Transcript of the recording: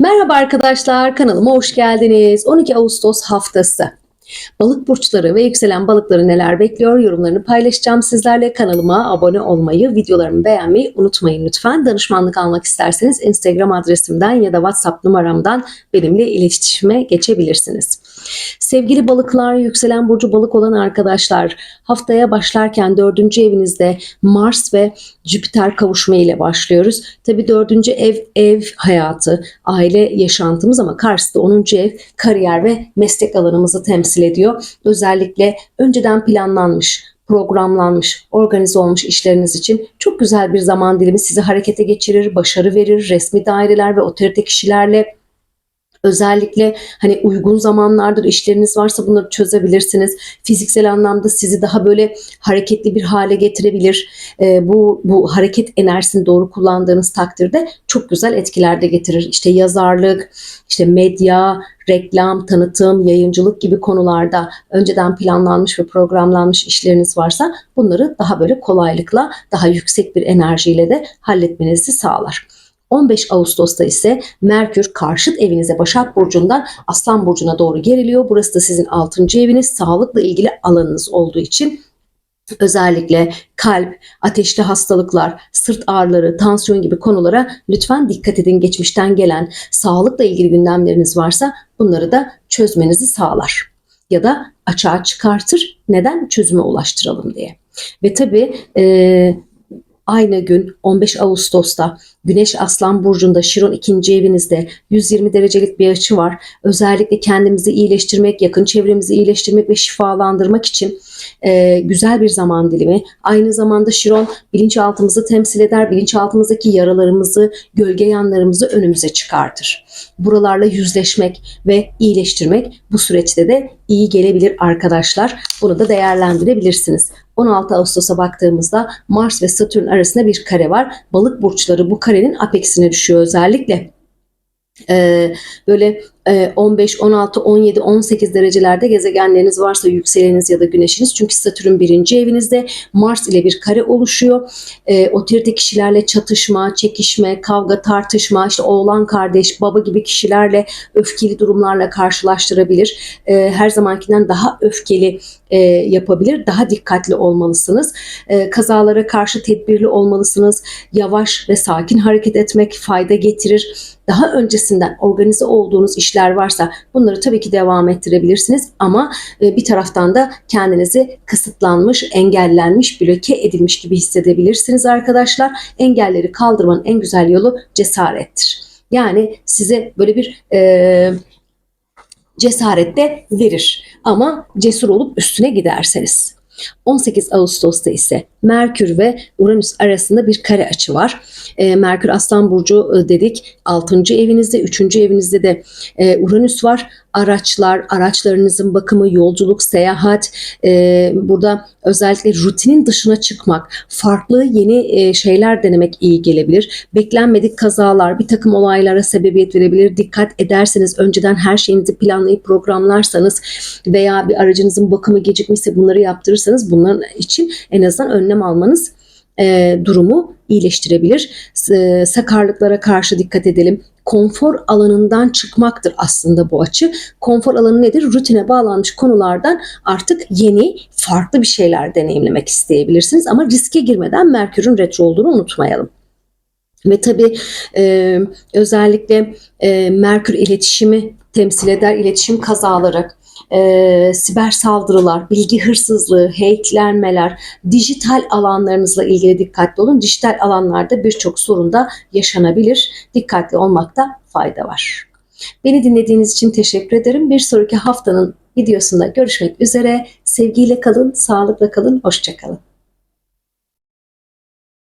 Merhaba arkadaşlar, kanalıma hoş geldiniz. 12 Ağustos haftası. Balık burçları ve yükselen balıkları neler bekliyor yorumlarını paylaşacağım sizlerle. Kanalıma abone olmayı, videolarımı beğenmeyi unutmayın lütfen. Danışmanlık almak isterseniz Instagram adresimden ya da WhatsApp numaramdan benimle iletişime geçebilirsiniz. Sevgili balıklar, yükselen burcu balık olan arkadaşlar, haftaya başlarken dördüncü evinizde Mars ve Jüpiter kavuşma ile başlıyoruz. Tabii dördüncü ev, ev hayatı, aile yaşantımız ama karşısında 10. ev, kariyer ve meslek alanımızı temsil ediyor. Özellikle önceden planlanmış, programlanmış, organize olmuş işleriniz için çok güzel bir zaman dilimi sizi harekete geçirir, başarı verir, resmi daireler ve otorite kişilerle Özellikle hani uygun zamanlardır işleriniz varsa bunları çözebilirsiniz. Fiziksel anlamda sizi daha böyle hareketli bir hale getirebilir. Ee, bu bu hareket enerjisini doğru kullandığınız takdirde çok güzel etkiler de getirir. İşte yazarlık, işte medya, reklam, tanıtım, yayıncılık gibi konularda önceden planlanmış ve programlanmış işleriniz varsa bunları daha böyle kolaylıkla, daha yüksek bir enerjiyle de halletmenizi sağlar. 15 Ağustos'ta ise Merkür karşıt evinize Başak Burcu'ndan Aslan Burcu'na doğru geriliyor. Burası da sizin 6. eviniz. Sağlıkla ilgili alanınız olduğu için özellikle kalp, ateşli hastalıklar, sırt ağrıları, tansiyon gibi konulara lütfen dikkat edin. Geçmişten gelen sağlıkla ilgili gündemleriniz varsa bunları da çözmenizi sağlar. Ya da açığa çıkartır. Neden? Çözüme ulaştıralım diye. Ve tabii e, aynı gün 15 Ağustos'ta Güneş Aslan Burcu'nda Şiron ikinci evinizde 120 derecelik bir açı var. Özellikle kendimizi iyileştirmek, yakın çevremizi iyileştirmek ve şifalandırmak için e, güzel bir zaman dilimi. Aynı zamanda Şiron bilinçaltımızı temsil eder. Bilinçaltımızdaki yaralarımızı, gölge yanlarımızı önümüze çıkartır. Buralarla yüzleşmek ve iyileştirmek bu süreçte de iyi gelebilir arkadaşlar. Bunu da değerlendirebilirsiniz. 16 Ağustos'a baktığımızda Mars ve Satürn arasında bir kare var. Balık burçları bu karenin apexine düşüyor özellikle. Ee, böyle 15, 16, 17, 18 derecelerde gezegenleriniz varsa yükseleniniz ya da güneşiniz. Çünkü Satürn birinci evinizde Mars ile bir kare oluşuyor. E, otorite kişilerle çatışma, çekişme, kavga, tartışma, işte oğlan kardeş, baba gibi kişilerle öfkeli durumlarla karşılaştırabilir. E, her zamankinden daha öfkeli e, yapabilir. Daha dikkatli olmalısınız. E, kazalara karşı tedbirli olmalısınız. Yavaş ve sakin hareket etmek fayda getirir. Daha öncesinden organize olduğunuz işler işler varsa bunları tabii ki devam ettirebilirsiniz ama e, bir taraftan da kendinizi kısıtlanmış, engellenmiş, bloke edilmiş gibi hissedebilirsiniz arkadaşlar. Engelleri kaldırmanın en güzel yolu cesarettir. Yani size böyle bir e, cesaret de verir ama cesur olup üstüne giderseniz. 18 Ağustos'ta ise Merkür ve Uranüs arasında bir kare açı var. E, Merkür Aslan Burcu e, dedik 6. evinizde, 3. evinizde de e, Uranüs var. Araçlar, araçlarınızın bakımı, yolculuk, seyahat, e, burada özellikle rutinin dışına çıkmak, farklı yeni e, şeyler denemek iyi gelebilir. Beklenmedik kazalar, bir takım olaylara sebebiyet verebilir. Dikkat ederseniz önceden her şeyinizi planlayıp programlarsanız veya bir aracınızın bakımı gecikmişse bunları yaptırırsanız bunların için en azından önlem almanız e, durumu iyileştirebilir. E, sakarlıklara karşı dikkat edelim. Konfor alanından çıkmaktır aslında bu açı. Konfor alanı nedir? Rutine bağlanmış konulardan artık yeni, farklı bir şeyler deneyimlemek isteyebilirsiniz. Ama riske girmeden Merkür'ün retro olduğunu unutmayalım. Ve tabii e, özellikle e, Merkür iletişimi temsil eder, iletişim kazaları, e, siber saldırılar, bilgi hırsızlığı, hacklenmeler, dijital alanlarınızla ilgili dikkatli olun. Dijital alanlarda birçok sorun da yaşanabilir. Dikkatli olmakta fayda var. Beni dinlediğiniz için teşekkür ederim. Bir sonraki haftanın videosunda görüşmek üzere. Sevgiyle kalın, sağlıkla kalın, hoşçakalın.